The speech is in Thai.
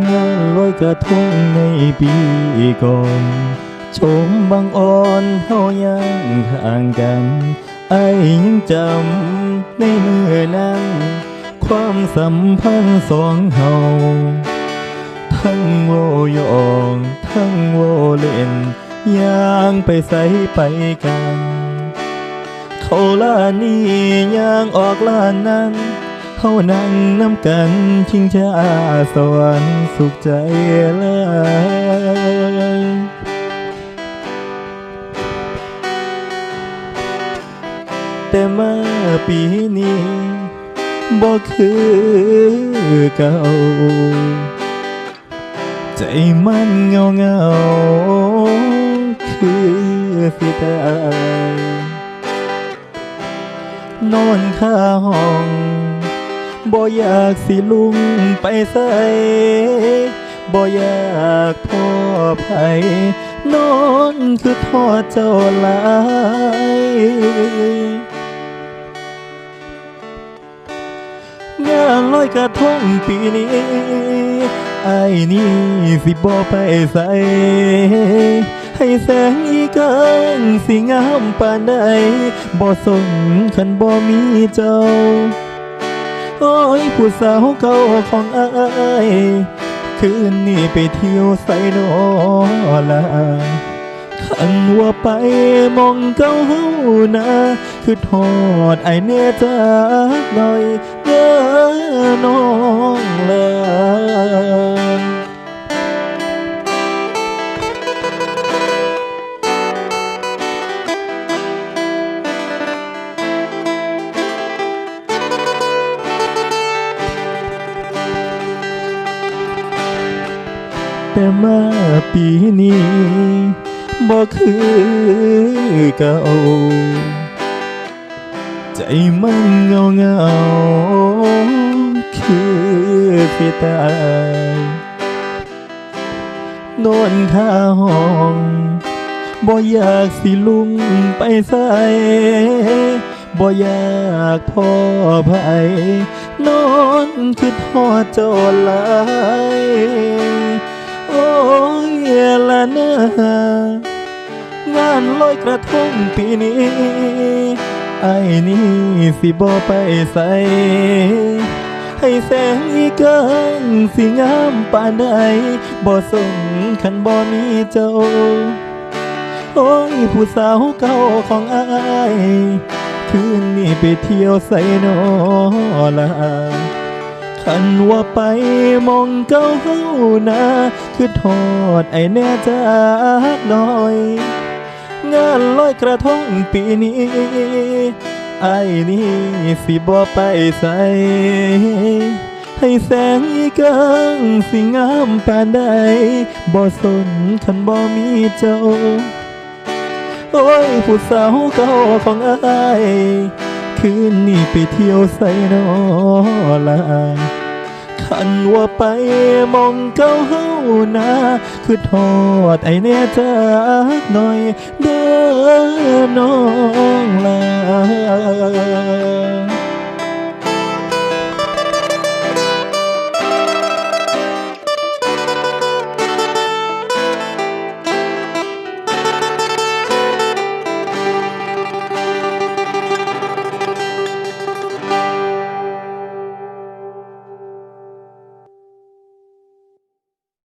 งานลอยกระทงในปีก่อนชมบางอ่อนเฮายังห่างกันไอ้ายยังจำในมือนั้น ความสัมพันธ์สองเฮาทั้งโวยองทั้งโวเล่นย่างไปใส่ไปกัน เขาล้านนี้ย่างออกล้านนั้น เขานั่งน้ำกันชิงชาสวรรค์สุขใจเลยแต่มาปีนี้บ่คือเก่า ใจมันเงาเงาคือสิตายนอนข้าห้อง บ่อยากสิลุงไปใส่บ่อยากพ่อไผนอนคือทอดเจ้าหลายงานลอยกระทงปีนี้ไอ้นี่สิบ่ไปใส่ให้แสงอีกังสิงามปานใดบ่สนคันบ่มีเจ้า โอ้ยผู้สาวเก่าของอายคืนนี้ไปเที่ยวไซโนลาขันว่าไปมองเก่าเฮานะคือทอดไอเน่จักหน่อยเด้อน้อง แต่มาปีนี้บ่คือเก่าใจมันเงาเงาคือสิตายนอนข้าห้องบ่อยากสิลุงไปใส่บ่อยากพ่อไผนอนคือทอดเจ้าหลาย ละนางานลอยกระทงปีนี้ ไอ้นี่สิบ่ไปใส่ให้แสงอีกังสิงามปานใดบ่สนคันบ่มีเจ้า โอ้ยผู้สาวเก่าของอาย คืนนี้ไปเที่ยวใส่นอละ คันว่าไปมองเก้าเฮานะคือทอดไอแน่จากหน่อย งานลอยกระทงปีนี้ ไอ้นี่สิบ่ไปใส่ให้แสงอีกังสิงามปานใดบ่สนคันบ่มีเจ้า โอ้ยผู้สาวเก่าของอาย คืนนี้ไปเที่ยวใส่นอลาคันว่าไปมองเก้าเฮานาคือทอดไอเน่จักหน่อยเด้อน้อง